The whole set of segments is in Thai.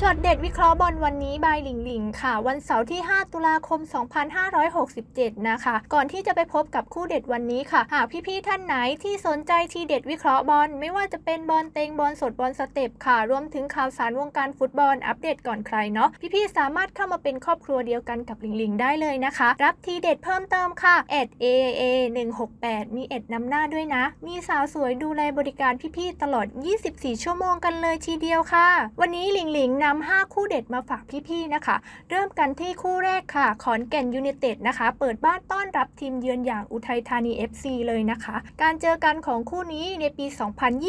ช็อตเด็ดวิเคราะห์บอลวันนี้บายหลิงหลิงค่ะ วันเสาร์ที่ 5 ตุลาคม 2567 นะคะ ก่อนที่จะไปพบกับคู่เด็ดวันนี้ค่ะ หากพี่ๆท่านไหนที่สนใจทีเด็ดวิเคราะห์บอลไม่ว่าจะเป็นบอลเต็งบอลสดบอลสเต็ปค่ะ รวมถึงข่าวสารวงการฟุตบอลอัปเดตก่อนใครเนาะพี่ๆสามารถเข้ามาเป็นครอบครัวเดียวกันกับหลิงหลิงได้เลยนะคะ รับทีเด็ดเพิ่มเติมค่ะ @aaa 168 มีเอ็ดนำหน้าด้วยนะ มีสาวสวยดูแลบริการพี่ๆตลอด 24 ชั่วโมงกันเลยทีเดียวค่ะ วันนี้หลิงหลิงนำ5 คู่เด็ดมาฝากพี่ๆนะคะ เริ่มกันที่คู่แรกค่ะ ขอนแก่นยู i นเต็ดนะคะ เปิดบ้านต้อนรับทีมเยือนอย่างอุทัยธานี FC เลยนะคะ การเจอกันของคู่นี้ในปี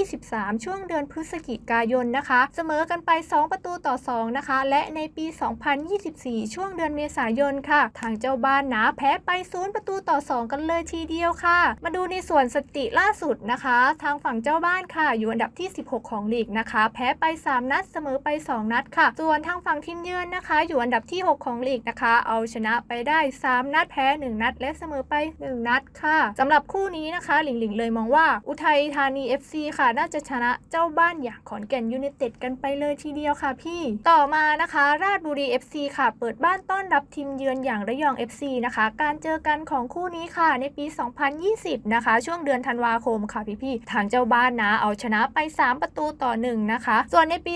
2023 ช่วงเดือนพฤศจิกายนนะคะ เสมอกันไป 2 ประตูต่อ 2 นะคะ และในปี 2024 ช่วงเดือนเมษายนค่ะ ทางเจ้าบ้านหนาแพ้ไป 0 ประตูต่อ 2 กันเลยทีเดียวค่ะ มาดูในส่วนสถิติล่าสุดนะคะ ทางฝั่งเจ้าบ้านค่ะ อยู่อันดับที่ 16 ของลีกนะคะ แพ้ไป 3 นัดเสมอไป 2 นัดค่ะ ส่วนทางฝั่งทีมเยือนนะคะ อยู่อันดับที่ 6 ของลีกนะคะ เอาชนะไปได้ 3 นัดแพ้ 1 นัด และเสมอไป 1 นัดค่ะสำหรับคู่นี้นะคะหลิงหลิงเลยมองว่า อุทัยธานี FC ค่ะ น่าจะชนะเจ้าบ้านอย่างขอนแก่นยูไนเต็ดกันไปเลยทีเดียวค่ะพี่ ต่อมานะคะ ราชบุรี FC ค่ะ เปิดบ้านต้อนรับทีมเยือนอย่างระยอง FC นะคะ การเจอกันของคู่นี้ค่ะ ในปี 2020 นะคะ ช่วงเดือนธันวาคมค่ะพี่ๆทางเจ้าบ้านนะเอาชนะไป 3 ประตูต่อ 1 นะคะ ส่วนในปี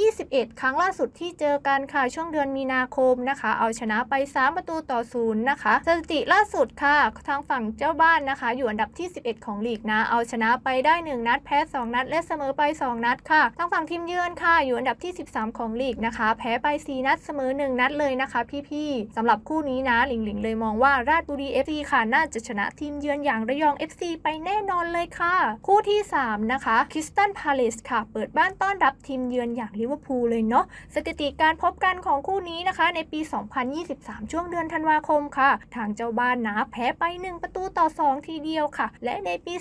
2021ครั้งล่าสุดที่เจอกันค่ะช่วงเดือนมีนาคมนะคะ เอาชนะไป 3 ประตูต่อ0นะคะสถิติล่าสุดค่ะ ทางฝั่งเจ้าบ้านนะคะ อยู่อันดับที่ 11 ของลีกนะ เอาชนะไปได้ 1 นัดแพ้ 2 นัด และเสมอไป 2 นัดค่ะ ทางฝั่งทีมเยือนค่ะ อยู่อันดับที่ 13 ของลีกนะคะ แพ้ไป 4 นัดเสมอ 1 นัดเลยนะคะ พี่ๆสำหรับคู่นี้นะหลิงหลิงเลยมองว่าราชบุรี FC ค่ะน่าจะชนะทีมเยือนอย่างระยอง FC ไปแน่นอนเลยค่ะ คู่ที่ 3 นะคะคริสตันพาเลสค่ะ เปิดบ้านต้อนรับทีมเยือนอย่างลิเวอร์พูลเลยเนาะสถิติการพบกันของคู่นี้นะคะ ในปี 2023 ช่วงเดือนธันวาคมค่ะ ทางเจ้าบ้านนะแพ้ไป 1 ประตูต่อ 2 ทีเดียวค่ะ และในปี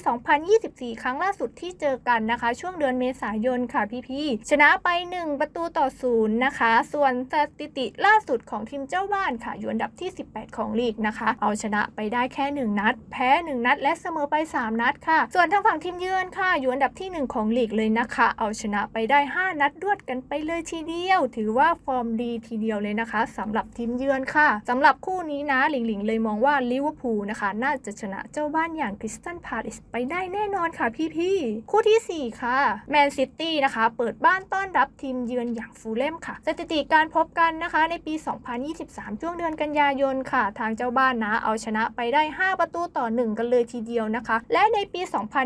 2024 ครั้งล่าสุดที่เจอกันนะคะ ช่วงเดือนเมษายนค่ะพี่ๆชนะไป 1 ประตูต่อ0นะคะ ส่วนสถิติล่าสุดของทีมเจ้าบ้านค่ะ อยู่อันดับที่ 18 ของลีกนะคะ เอาชนะไปได้แค่ 1 นัด แพ้ 1 นัด และเสมอไป 3 นัดค่ะ ส่วนทางฝั่งทีมเยือนค่ะ อยู่อันดับที่ 1 ของลีกเลยนะคะ เอาชนะไปได้ 5 นัดรวดกันไปเลยทีเดียว ถือว่าฟอร์มดีทีเดียวเลยนะคะสำหรับทีมเยือนค่ะสำหรับคู่นี้นะหลิงหลิงเลยมองว่าลิเวอร์พูลนะคะ น่าจะชนะเจ้าบ้านอย่างคริสตันพาเลสไปได้แน่นอนค่ะพี่ๆคู่ทีสี่ 4 ค่ะแมนซิตี้นะคะ เปิดบ้านต้อนรับทีมเยือนอย่างฟูลเลมค่ะ สถิติการพบกันนะคะ ในปี 2023 ช่วงเดือนกันยายนค่ะ ทางเจ้าบ้านนะเอาชนะไปได้ 5 ประตูต่อ 1 กันเลยทีเดียวนะคะ และในปี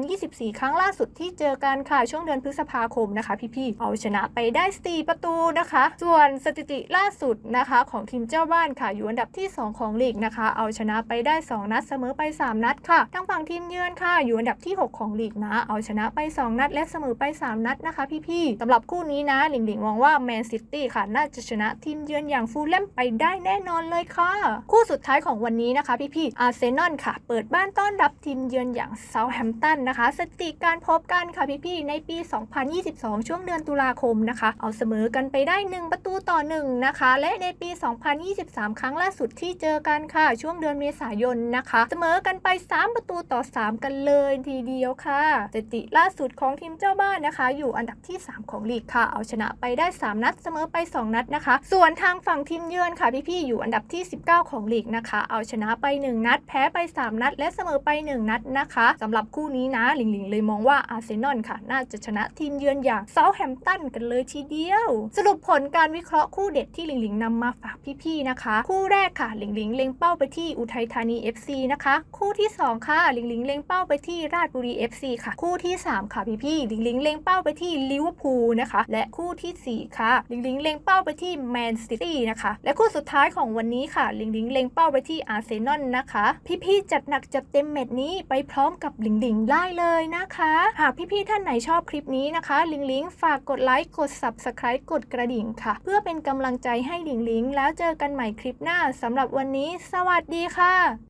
2024 ครั้งล่าสุดที่เจอกันค่ะช่วงเดือนพฤษภาคมนะคะ พี่ๆเอาชนะไปได้ 4 ประตูนะคะ ส่วนสถิติล่าสุดนะคะของทีมเจ้าบ้านค่ะ อยู่อันดับที่ 2 ของลีกนะคะ เอาชนะไปได้ 2 นัดเสมอไป 3 นัดค่ะทางฝั่งทีมเยือนค่ะ อยู่อันดับที่ 6 ของลีกนะ เอาชนะไป 2 นัด และเสมอไป 3 นัดนะคะ พี่ๆสำหรับคู่นี้นะหลิงหลิงมองว่าแมนซิตี้ค่ะ น่าจะชนะทีมเยือนอย่างฟูลแลมไปได้แน่นอนเลยค่ะ คู่สุดท้ายของวันนี้นะคะ พี่ๆอาร์เซนอลค่ะ เปิดบ้านต้อนรับทีมเยือนอย่างเซาท์แฮมป์ตันนะคะสถิติการพบกันค่ะพี่ๆในปี 2022 ช่วงเดือนตุลาคมนะคะ เอาเสมอกันไปได้ 1 ประตูต่อ 1 นะคะ และในปี 2023 ครั้งล่าสุดที่เจอกันค่ะ ช่วงเดือนเมษายนนะคะ เสมอกันไป 3 ประตูต่อ 3 กันเลยทีเดียวค่ะสถิติล่าสุดของทีมเจ้าบ้านนะคะ อยู่อันดับที่ 3 ของลีกค่ะ เอาชนะไปได้ 3 นัดเสมอไป 2 นัดนะคะ ส่วนทางฝั่งทีมเยือนค่ะพี่ๆอยู่อันดับที่ 19 ของลีกนะคะ เอาชนะไป 1 นัด แพ้ไป 3 นัด และเสมอไป 1 นัดนะคะสำหรับคู่นี้นะหลิงหลิงเลยมองว่าอาร์เซนอลค่ะ น่าจะชนะทีมเยือนอย่างเซาท์แฮมป์ตันกันเลยทีเดียวสรุปผลการวิเคราะห์คู่เด็ดที่หลิงหลิงนำมาฝากพี่ๆนะคะ คู่แรกค่ะหลิงหลิงเล็งเป้าไปที่อุทัยธานี FC นะคะ คู่ที่ 2 ค่ะหลิงหลิงเล็งเป้าไปที่ราชบุรี FC ค่ะ คู่ที่ 3 ค่ะพี่ๆหลิงหลิงเล็งเป้าไปที่ลิเวอร์พูลนะคะ และคู่ทีสี่ 4 ค่ะหลิงหลิงเล็งเป้าไปที่แมนซิตี้นะคะ และคู่สุดท้ายของวันนี้ค่ะหลิงหลิงเล็งเป้าไปที่อาร์เซนอลนะคะ พี่ๆจัดหนักจัดเต็มเม็ดนี้ไปพร้อมกับหลิงหลิงได้เลยนะคะ หากพี่ๆท่านไหนชอบคลิปนี้นะคะหลิงหลิงฝากกดไลค์กด Subscribe กดกระดิ่งค่ะ เพื่อเป็นกำลังใจให้หลิงหลิง แล้วเจอกันใหม่คลิปหน้าสำหรับวันนี้ สวัสดีค่ะ